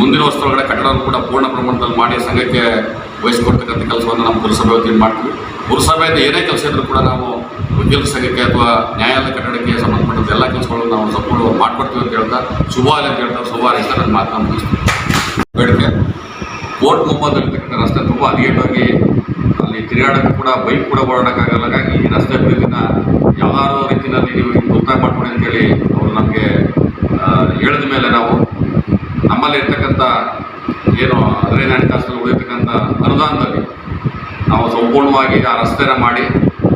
ಮುಂದಿನ ವರ್ಷದೊಳಗಡೆ ಕಟ್ಟಡವನ್ನು ಕೂಡ ಪೂರ್ಣ ಪ್ರಮಾಣದಲ್ಲಿ ಮಾಡಿ ಸಂಘಕ್ಕೆ ವಹಿಸ್ಕೊಡ್ತಕ್ಕಂಥ ಕೆಲಸವನ್ನು ನಮ್ಮ ಪುರಸಭೆ ವತಿಯಿಂದ ಮಾಡ್ತೀವಿ. ಪುರಸಭೆಯಿಂದ ಏನೇ ಕೆಲಸ ಇದ್ದರೂ ಕೂಡ ನಾವು ವಕೀಲರ ಸಂಘಕ್ಕೆ ಅಥವಾ ನ್ಯಾಯಾಲಯ ಕಟ್ಟಡಕ್ಕೆ ಸಂಬಂಧಪಟ್ಟಂತ ಎಲ್ಲ ಕೆಲಸಗಳನ್ನು ನಾವು ಸಂಪೂರ್ಣ ಮಾಡ್ಕೊಡ್ತೀವಿ ಅಂತ ಹೇಳ್ತಾ ಶುಭಾಲಯ ಅಂತ ಹೇಳ್ತಾ ಶುಭಾಲಯ ಸರ್ ನನ್ನ ಮಾತನ್ನು ಬೇಡಿಕೆ. ಕೋರ್ಟ್ ಮುಂಬದಲ್ಲಿರ್ತಕ್ಕಂಥ ರಸ್ತೆ ತುಂಬ ಹದಗೆಟ್ಟೋಗಿ ಅಲ್ಲಿ ತಿರುಗಾಡಕ್ಕೆ ಕೂಡ, ಬೈಕ್ ಕೂಡ ಓಡಾಡೋಕ್ಕಾಗಲ್ಲ. ಹಾಗಾಗಿ ಈ ರಸ್ತೆ ಅಭಿವೃದ್ಧಿನ ಯಾವ್ದಾರೋ ರೀತಿಯಲ್ಲಿ ನೀವು ಪ್ರೋತ್ಸಾಹ ಮಾಡ್ಕೊಡಿ ಅಂತೇಳಿ ಅವರು ನಮಗೆ ಹೇಳಿದ ಮೇಲೆ ನಾವು ನಮ್ಮಲ್ಲಿ ಇರ್ತಕ್ಕಂಥ ಏನು ಹದಿನೈದು ಹಣಕಾಸಲ್ಲಿ ಉಳಿರ್ತಕ್ಕಂಥ ಅನುದಾನದಲ್ಲಿ ನಾವು ಸಂಪೂರ್ಣವಾಗಿ ಆ ರಸ್ತೆನ ಮಾಡಿ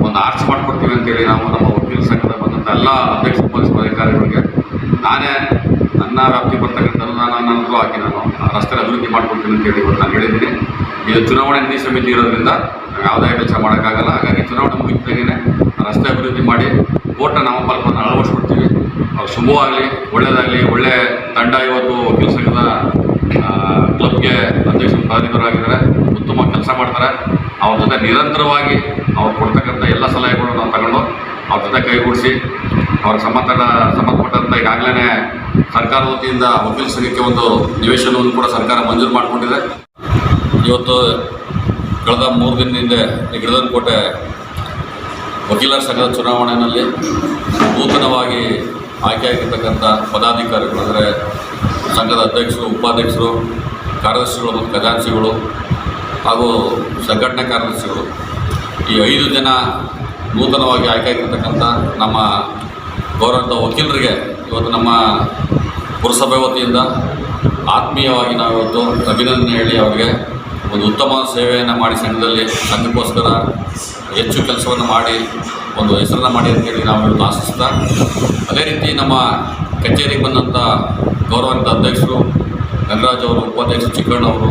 ಒಂದು ಆರ್ಚ್ ಮಾಡಿಕೊಡ್ತೀವಿ ಅಂತೇಳಿ ನಾವು ನಮ್ಮ ವಕೀಲ ಸಂಘದ ಬಂದಂಥ ಎಲ್ಲ ಅಧ್ಯಕ್ಷ ಪೊಲೀಸ್ ಅಧಿಕಾರಿಗಳಿಗೆ ನಾನೇ ನನ್ನ ವ್ಯಾಪ್ತಿ ಬರ್ತಕ್ಕಂಥ ಅನುದಾನ ನನ್ನದು ಹಾಕಿ ನಾನು ಆ ರಸ್ತೆ ಅಭಿವೃದ್ಧಿ ಮಾಡಿಕೊಡ್ತೀನಿ ಅಂತೇಳಿ ಇವತ್ತು ನಾನು ಹೇಳಿದ್ದೀನಿ. ಇದು ಚುನಾವಣೆ ನೀತಿ ಸಮಿತಿ ಇರೋದ್ರಿಂದ ಯಾವುದೇ ಕೆಲಸ ಮಾಡೋಕ್ಕಾಗಲ್ಲ. ಹಾಗಾಗಿ ಚುನಾವಣೆ ಮುಗಿದಾಗೇ ರಸ್ತೆ ಅಭಿವೃದ್ಧಿ ಮಾಡಿ ಕೋರ್ಟ್ನ ನಾಮಫಲಕವನ್ನು ಅಳವಡಿಸ್ಕೊಡ್ತೀವಿ. ಅವ್ರು ಶುಭವಾಗಲಿ. ಒಳ್ಳೆಯದಾಗಲಿ. ಒಳ್ಳೆ ತಂಡ ಇವತ್ತು ಆ, ಕ್ಲಬ್ಗೆ ಅಧ್ಯಕ್ಷ ಪದಾಧಿಕಾರಿಯಾಗಿದ್ದಾರೆ ಉತ್ತಮ ಕೆಲಸ ಮಾಡ್ತಾರೆ. ಅವ್ರ ಜೊತೆ ನಿರಂತರವಾಗಿ ಅವ್ರು ಕೊಡ್ತಕ್ಕಂಥ ಎಲ್ಲ ಸಲಹೆಗಳು ನಾವು ತಗೊಂಡು ಅವ್ರ ಜೊತೆ ಕೈಗೂಡಿಸಿ ಅವ್ರ ಸಂಬಂಧ ಸಂಬಂಧಪಟ್ಟಂಥ ಈಗಾಗಲೇ ಸರ್ಕಾರ ವತಿಯಿಂದ ವಕೀಲ ಸಂಘಕ್ಕೆ ಒಂದು ನಿವೇಶನವನ್ನು ಕೂಡ ಸರ್ಕಾರ ಮಂಜೂರು ಮಾಡಿಕೊಂಡಿದೆ. ಇವತ್ತು ಕಳೆದ ಮೂರು ದಿನದಿಂದ ಈ ಗಿಡದನಕೋಟೆ ವಕೀಲರ ಸಂಘದ ಚುನಾವಣೆಯಲ್ಲಿ ನೂತನವಾಗಿ ಆಯ್ಕೆಯಾಗಿರ್ತಕ್ಕಂಥ ಪದಾಧಿಕಾರಿಗಳು, ಅಂದರೆ ಸಂಘದ ಅಧ್ಯಕ್ಷರು, ಉಪಾಧ್ಯಕ್ಷರು, ಕಾರ್ಯದರ್ಶಿಗಳು ಮತ್ತು ಖಜಾಂಚಿಗಳು ಹಾಗೂ ಸಂಘಟನೆ ಕಾರ್ಯದರ್ಶಿಗಳು, ಈ ಐದು ಜನ ನೂತನವಾಗಿ ಆಯ್ಕೆಯಾಗಿರ್ತಕ್ಕಂಥ ನಮ್ಮ ಗೌರವಂತ ವಕೀಲರಿಗೆ ಇವತ್ತು ನಮ್ಮ ಪುರಸಭೆ ವತಿಯಿಂದ ಆತ್ಮೀಯವಾಗಿ ನಾವು ಇವತ್ತು ಅಭಿನಂದನೆ ಹೇಳಿ ಅವರಿಗೆ ಒಂದು ಉತ್ತಮ ಸೇವೆಯನ್ನು ಮಾಡಿ ಸಂಘದಲ್ಲಿ ಸಂಘಕ್ಕೋಸ್ಕರ ಹೆಚ್ಚು ಕೆಲಸವನ್ನು ಮಾಡಿ, ಒಂದು ಹೆಸರನ್ನು ಮಾಡಿ ಅಂತೇಳಿ ನಾವು ಇವತ್ತು ಆಶಿಸ್ತಾ, ಅದೇ ರೀತಿ ನಮ್ಮ ಕಚೇರಿಗೆ ಬಂದಂಥ ಗೌರವಾನ್ವಿತ ಅಧ್ಯಕ್ಷರು ಗಂಗರಾಜ್ ಅವರು ಉಪಾಧ್ಯಕ್ಷರು ಚಿಕ್ಕಣ್ಣವರು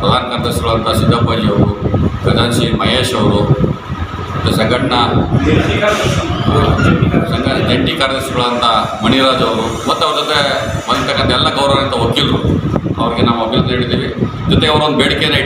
ಪ್ರಧಾನ ಕಾರ್ಯದರ್ಶಿಗಳಂಥ ಸಿದ್ದಪ್ಪಾಜಿ ಅವರು, ಖಜಾಂಚಿ ಮಹೇಶ್ ಅವರು ಮತ್ತು ಸಂಘಟನಾ ಸಂಘ ಜಂಟಿ ಕಾರ್ಯದರ್ಶಿಗಳಂಥ ಮಣಿರಾಜ್ ಅವರು ಮತ್ತು ಅವ್ರ ಜೊತೆ ಬಂದಿರ್ತಕ್ಕಂಥ ಎಲ್ಲ ಗೌರವಾನ್ವಿತ ವಕೀಲರು ಅವ್ರಿಗೆ ನಾವು ಅಭಿನಂದನೆ ಹೇಳಿದ್ದೀವಿ. ಜೊತೆಗೆ ಅವರೊಂದು ಬೇಡಿಕೆಯನ್ನು